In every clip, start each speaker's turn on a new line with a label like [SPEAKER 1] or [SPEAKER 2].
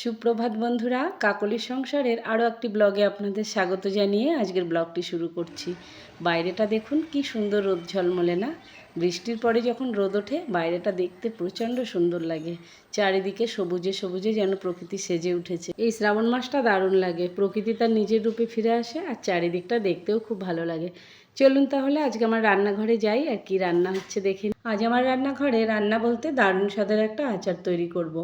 [SPEAKER 1] সুপ্রভাত বন্ধুরা, কাকলি সংসারের আরও একটি ব্লগে আপনাদের স্বাগত জানিয়ে আজকের ব্লগটি শুরু করছি। বাইরেটা দেখুন, কি সুন্দর রোদ ঝলমলে না? বৃষ্টির পরে যখন রোদ ওঠে, বাইরেটা দেখতে প্রচণ্ড সুন্দর লাগে। চারিদিকে সবুজে সবুজে যেন প্রকৃতি সেজে উঠেছে। এই শ্রাবণ মাসটা দারুণ লাগে। প্রকৃতি তার নিজের রূপে ফিরে আসে আর চারিদিকটা দেখতেও খুব ভালো লাগে। চলুন তাহলে আজকে আমার রান্নাঘরে যাই আর কি রান্না হচ্ছে দেখে আজ আমার রান্নাঘরে রান্না বলতে দারুণ স্বাদের একটা আচার তৈরি করব।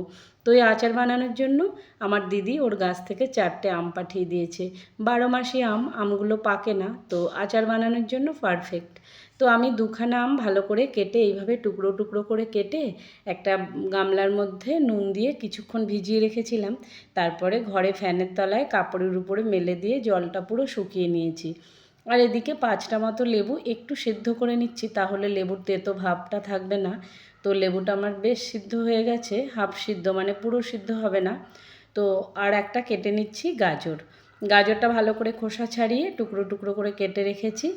[SPEAKER 1] তো এই আচার বানানোর জন্য আমার দিদি ওর গাছ থেকে চারটে আম পাঠিয়ে দিয়েছে। বারো মাসি আম, আমগুলো পাকে না। তো আচার বানানোর জন্য পারফেক্ট তো আমি দুখানা আম ভালো করে কেটে এইভাবে টুকরো টুকরো করে কেটে একটা গামলার মধ্যে নুন দিয়ে কিছুক্ষণ ভিজিয়ে রেখেছিলাম। তারপরে ঘরে ফ্যানের তলায় কাপড়ের উপরে মেলে দিয়ে জলটা পুরো শুকিয়ে নিয়েছি। আর এদিকে পাঁচটা মতো লেবু একটু সিদ্ধ করে নিচ্ছি, তাহলে লেবুর তেতো ভাবটা থাকবে না। তো লেবুটা আমার বেশ সিদ্ধ হয়ে গেছে, হাফ সিদ্ধ মানে পুরো সিদ্ধ হবে না। তো আর একটা কেটে নিচ্ছি গাজর। গাজরটা ভালো করে খোসা ছাড়িয়ে টুকরো টুকরো করে কেটে রেখেছি।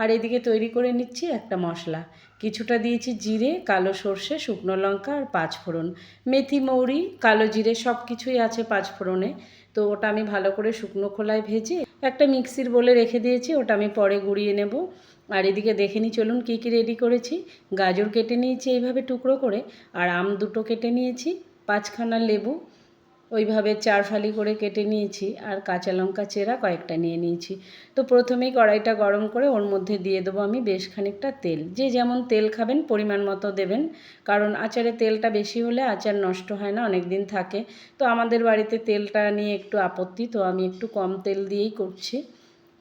[SPEAKER 1] আর এদিকে তৈরি করে নিচ্ছি একটা মশলা। কিছুটা দিয়েছি জিরে, কালো সর্ষে, শুকনো লঙ্কা আর পাঁচফোড়ন মেথি, মৌরি, কালো জিরে সব কিছুই আছে পাঁচফোড়নে তো ওটা আমি ভালো করে শুকনো খোলায় ভেজে একটা মিক্সির বলে রেখে দিয়েছি, ওটা আমি পরে গুঁড়িয়ে নেব। আর এদিকে দেখে নিই চলুন কী কী রেডি করেছি। গাজর কেটে নিয়েছি এইভাবে টুকরো করে, আর আম দুটো কেটে নিয়েছি, পাঁচখানা লেবু ওইভাবে চার ফালি করে কেটে নিয়েছি আর কাঁচা লঙ্কা চেরা কয়েকটা নিয়ে নিয়েছি। তো প্রথমেই কড়াইটা গরম করে ওর মধ্যে দিয়ে দেবো আমি বেশ খানিকটা তেল। যে যেমন তেল খাবেন পরিমাণ মতো দেবেন, কারণ আচারে তেলটা বেশি হলে আচার নষ্ট হয় না অনেক দিন থাকে। তো আমাদের বাড়িতে তেলটা নিয়ে একটু আপত্তি, তো আমি একটু কম তেল দিয়েই করছি।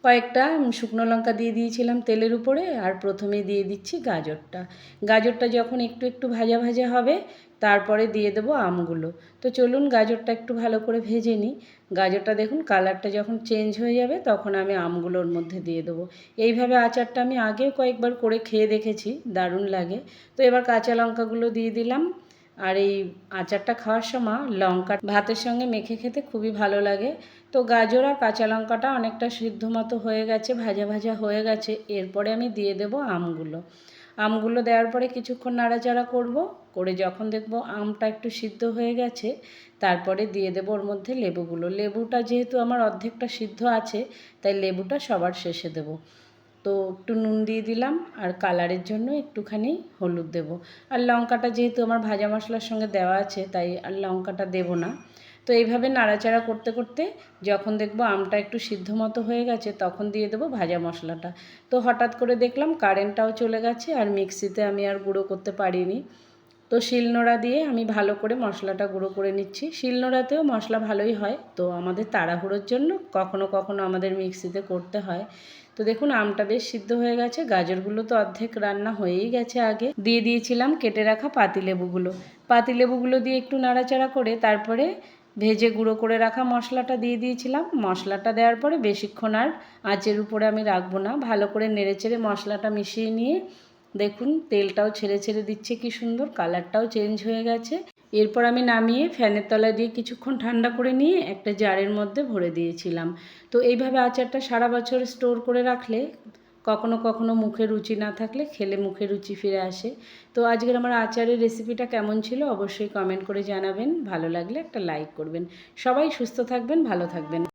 [SPEAKER 1] কয়েকটা শুকনো লঙ্কা দিয়ে দিয়েছিলাম তেলের উপরে আর প্রথমে দিয়ে দিচ্ছি গাজরটা। গাজরটা যখন একটু একটু ভাজা ভাজা হবে, তারপরে দিয়ে দেবো আমগুলো। তো চলুন গাজরটা একটু ভালো করে ভেজে নিই। গাজরটা দেখুন কালারটা যখন চেঞ্জ হয়ে যাবে, তখন আমি আমগুলোর মধ্যে দিয়ে দেবো। এইভাবে আচারটা আমি আগেও কয়েকবার করে খেয়ে দেখেছি, দারুণ লাগে। তো এবার কাঁচা লঙ্কাগুলো দিয়ে দিলাম। আর এই আচারটা খাওয়ার সময় লঙ্কা ভাতের সঙ্গে মেখে খেতে খুবই ভালো লাগে। তো গাজর আর কাঁচা লঙ্কাটা অনেকটা সিদ্ধ মতো হয়ে গেছে, ভাজা ভাজা হয়ে গেছে। এরপরে আমি দিয়ে দেব আমগুলো। আমগুলো দেওয়ার পরে কিছুক্ষণ নাড়াচাড়া করব, করে যখন দেখব আমটা একটু সিদ্ধ হয়ে গেছে, তারপরে দিয়ে দেবো ওর মধ্যে লেবুগুলো। লেবুটা যেহেতু আমার অর্ধেকটা সিদ্ধ আছে, তাই লেবুটা সবার শেষে দেবো। তো একটু নুন দিয়ে দিলাম আর কালারের জন্য একটুখানি হলুদ দেব। আর লঙ্কাটা যেহেতু আমার ভাজা মশলার সঙ্গে দেওয়া আছে, তাই আর লঙ্কাটা দেব না। তো এইভাবে নাড়াচাড়া করতে করতে যখন দেখব আমটা একটু সিদ্ধ মতো হয়ে গেছে, তখন দিয়ে দেবো ভাজা মশলাটা। তো হঠাৎ করে দেখলাম কারেন্টটাও চলে গেছে আর মিক্সিতে আমি আর গুঁড়ো করতে পারিনি। তো শিলনোড়া দিয়ে আমি ভালো করে মশলাটা গুঁড়ো করে নিচ্ছি। শিলনোড়াতেও মশলা ভালোই হয়, তো আমাদের তাড়াহুড়োর জন্য কখনো কখনো আমাদের মিক্সিতে করতে হয়। তো দেখুন, আমটা বেশ সিদ্ধ হয়ে গেছে, গাজরগুলো তো অর্ধেক রান্না হয়েই গেছে আগে। দিয়ে দিয়েছিলাম কেটে রাখা পাতিলেবুগুলো। পাতিলেবুগুলো দিয়ে একটু নাড়াচাড়া করে তারপরে ভেজে গুঁড়ো করে রাখা মশলাটা দিয়ে দিয়েছিলাম। মশলাটা দেওয়ার পরে বেশিক্ষণ আর আঁচের উপরে আমি রাখব না। ভালো করে নেড়েচেড়ে মশলাটা মিশিয়ে নিয়ে দেখুন, তেলটাও ছেড়ে ছেড়ে দিচ্ছে, কি সুন্দর কালারটাও চেঞ্জ হয়ে গেছে। এরপর আমি নামিয়ে ফ্যানের তলায় দিয়ে কিছুক্ষণ ঠান্ডা করে নিয়ে একটা জারের মধ্যে ভরে দিয়েছিলাম। তো এইভাবে আচারটা সারা বছর স্টোর করে রাখলে কখনো কখনো মুখে রুচি না থাকলে খেলে মুখে রুচি ফিরে আসে। তো আজকের আমার আচারের রেসিপিটা কেমন ছিল অবশ্যই কমেন্ট করে জানাবেন। ভালো লাগলে একটা লাইক করবেন। সবাই সুস্থ থাকবেন, ভালো থাকবেন।